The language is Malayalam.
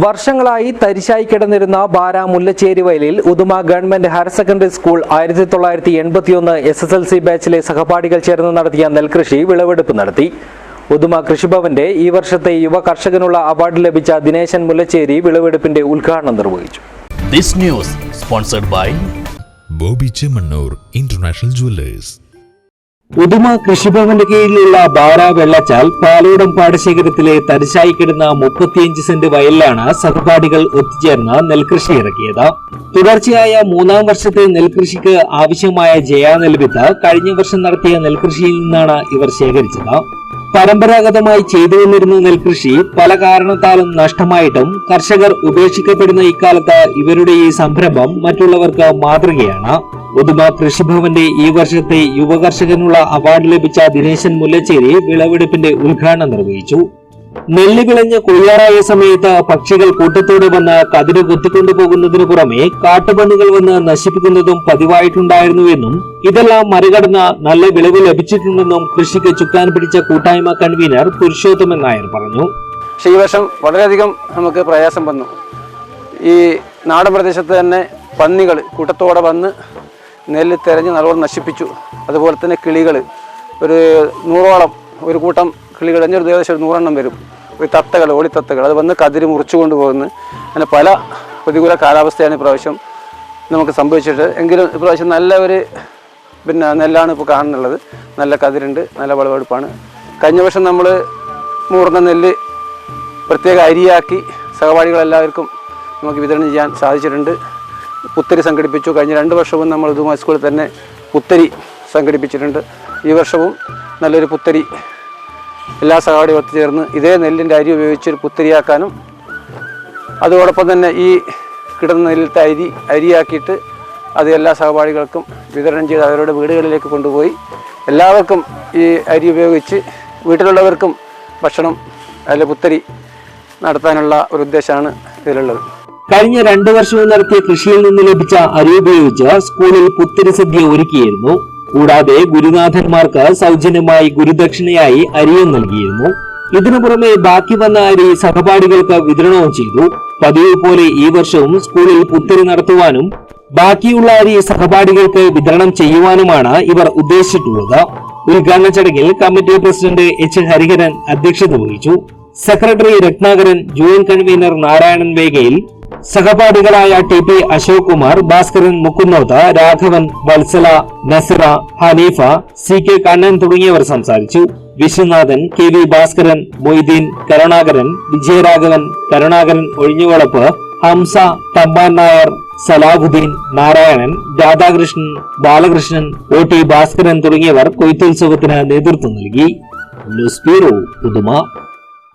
വർഷങ്ങളായി തരിശായി കിടന്നിരുന്ന ബാരാമുല്ല ചേരുവയലിൽ വയലിൽ Uduma government higher secondary school ആയിരത്തി തൊള്ളായിരത്തി എൺപത്തിയൊന്ന് എസ് എസ് എൽ സി ബാച്ചിലെ സഹപാഠികൾ ചേർന്ന് നടത്തിയ നെൽകൃഷി വിളവെടുപ്പ് നടത്തി. ഉദുമ കൃഷിഭവന്റെ ഈ വർഷത്തെ യുവ കർഷകനുള്ള അവാർഡ് ലഭിച്ച ദിനേശൻ മുല്ലച്ചേരി വിളവെടുപ്പിന്റെ ഉദ്ഘാടനം നിർവഹിച്ചു. This news sponsored by Boby Chemmanur international jewellers. Uduma കൃഷിഭവന്റെ കീഴിലുള്ള ബാറ വെള്ളച്ചാൽ പാലോടം പാടശേഖരത്തിലെ തരിശായി കിടന്ന മുപ്പത്തിയഞ്ച് സെന്റ് വയലിലാണ് സഹപാഠികൾ ഒത്തുചേർന്ന് നെൽകൃഷി ഇറക്കിയത്. തുടർച്ചയായ മൂന്നാം വർഷത്തെ നെൽകൃഷിക്ക് ആവശ്യമായ ജയാ നെൽവിത്ത് കഴിഞ്ഞ വർഷം നടത്തിയ നെൽകൃഷിയിൽ നിന്നാണ് ഇവർ ശേഖരിച്ചത്. പരമ്പരാഗതമായി ചെയ്തു വന്നിരുന്ന നെൽകൃഷി പല കാരണത്താലും നഷ്ടമായിട്ടും കർഷകർ ഉപേക്ഷിക്കപ്പെടുന്ന ഇക്കാലത്ത് ഇവരുടെ ഈ സംരംഭം മറ്റുള്ളവർക്ക് മാതൃകയാണ്. ഉദുമ കൃഷിഭവന്റെ ഈ വർഷത്തെ യുവകർഷകനുള്ള അവാർഡ് ലഭിച്ച ദിനേശൻ മുല്ലച്ചേരി വിളവെടുപ്പിന്റെ ഉദ്ഘാടനം നിർവഹിച്ചു. നെല്ല് വിളഞ്ഞ് കൊയ്യാറായ സമയത്ത് പക്ഷികൾ കൂട്ടത്തോടെ വന്ന് കതിര് കൊത്തിക്കൊണ്ടുപോകുന്നതിനു പുറമെ കാട്ടുപന്നികൾ വന്ന് നശിപ്പിക്കുന്നതും പതിവായിട്ടുണ്ടായിരുന്നുവെന്നും ഇതെല്ലാം മറികടന്ന് നല്ല വിളവ് ലഭിച്ചിട്ടുണ്ടെന്നും കൃഷിക്ക് ചുക്കാൻ പിടിച്ച കൂട്ടായ്മ കൺവീനർ പുരുഷോത്തമൻ നായർ പറഞ്ഞു. ഈ വർഷം വളരെയധികം നമുക്ക് പ്രയാസം വന്നു. ഈ നാടൻ പ്രദേശത്ത് തന്നെ പന്നികൾ കൂട്ടത്തോടെ വന്ന് നെല്ല് തെരഞ്ഞ് നല്ലോണം നശിപ്പിച്ചു. അതുപോലെ തന്നെ കിളികൾ ഒരു നൂറോളം ഒരു കൂട്ടം കിളികൾ തന്നെ ഒരു ഏകദേശം ഒരു നൂറെണ്ണം വരും. ഒരു തത്തകൾ ഓളിത്തത്തകൾ അത് വന്ന് കതിരി മുറിച്ചു കൊണ്ടുപോകുന്നു. അങ്ങനെ പല പ്രതികൂല കാലാവസ്ഥയാണ് ഇപ്രാവശ്യം നമുക്ക് സംഭവിച്ചിട്ട്. എങ്കിലും ഇപ്രാവശ്യം നല്ല ഒരു പിന്നെ നെല്ലാണ് ഇപ്പോൾ കാണുന്നുള്ളത്. നല്ല കതിരുണ്ട് നല്ല വിളവെടുപ്പാണ്. കഴിഞ്ഞ വർഷം നമ്മൾ മൂർന്ന നെല്ല് പ്രത്യേക അരിയാക്കി സഹപാഠികളെല്ലാവർക്കും നമുക്ക് വിതരണം ചെയ്യാൻ സാധിച്ചിട്ടുണ്ട്. പുത്തരി സംഘടിപ്പിച്ചു. കഴിഞ്ഞ രണ്ട് വർഷവും നമ്മൾ ഇതുമായി സ്കൂളിൽ തന്നെ പുത്തരി സംഘടിപ്പിച്ചിട്ടുണ്ട്. ഈ വർഷവും നല്ലൊരു പുത്തരി എല്ലാ സഹപാഠികളും ഒത്തുചേർന്ന് ഇതേ നെല്ലിന്റെ അരി ഉപയോഗിച്ച് ഒരു പുത്തരിയാക്കാനും അതോടൊപ്പം തന്നെ ഈ കിടന്ന നെല്ലിലത്തെ അരി അരിയാക്കിയിട്ട് അത് എല്ലാ സഹപാഠികൾക്കും വിതരണം ചെയ്ത് അവരുടെ വീടുകളിലേക്ക് കൊണ്ടുപോയി എല്ലാവർക്കും ഈ അരി ഉപയോഗിച്ച് വീട്ടിലുള്ളവർക്കും ഭക്ഷണം അതിൽ പുത്തരി നടത്താനുള്ള ഒരു ഉദ്ദേശമാണ് ഇതിലുള്ളത്. കഴിഞ്ഞ രണ്ടു വർഷവും നടത്തിയ കൃഷിയിൽ നിന്ന് ലഭിച്ച അരി ഉപയോഗിച്ച് സ്കൂളിൽ പുത്തിരി സദ്യ ഒരുക്കിയിരുന്നു. കൂടാതെ ഗുരുനാഥന്മാർക്ക് സൗജന്യമായി ഗുരുദക്ഷിണയായി അരിയും നൽകിയിരുന്നു. ഇതിനു പുറമെ ബാക്കി വന്ന അരി സഹപാഠികൾക്ക് വിതരണവും ചെയ്തു. പതിവ് പോലെ ഈ വർഷവും സ്കൂളിൽ പുത്തിരി നടത്തുവാനും ബാക്കിയുള്ള അരി സഹപാഠികൾക്ക് വിതരണം ചെയ്യുവാനുമാണ് ഇവർ ഉദ്ദേശിച്ചിട്ടുള്ളത്. ഉദ്ഘാടന ചടങ്ങിൽ കമ്മിറ്റി പ്രസിഡന്റ് എച്ച് ഹരിഹരൻ അധ്യക്ഷത വഹിച്ചു. Secretary Ratnakaran joint convener Narayanan വേഗയിൽ സഹപാഠികളായ T P Ashok Kumar Bhaskaran Mukkunnoth Raghavan Vatsala Nasira Haneefa C K Kannan തുടങ്ങിയവർ സംസാരിച്ചു. Viswanathan K V Bhaskaran Moideen Karunakaran Vijayaraghavan Karunakaran Ozhinjavalappu Hamsa Thampan Nair Salahuddin Narayanan Radhakrishnan Balakrishnan O T Bhaskaran തുടങ്ങിയവർ കൊയ്ത്തുത്സവത്തിന് നേതൃത്വം നൽകി. ന്യൂസ് ബ്യൂറോ പുതുമ.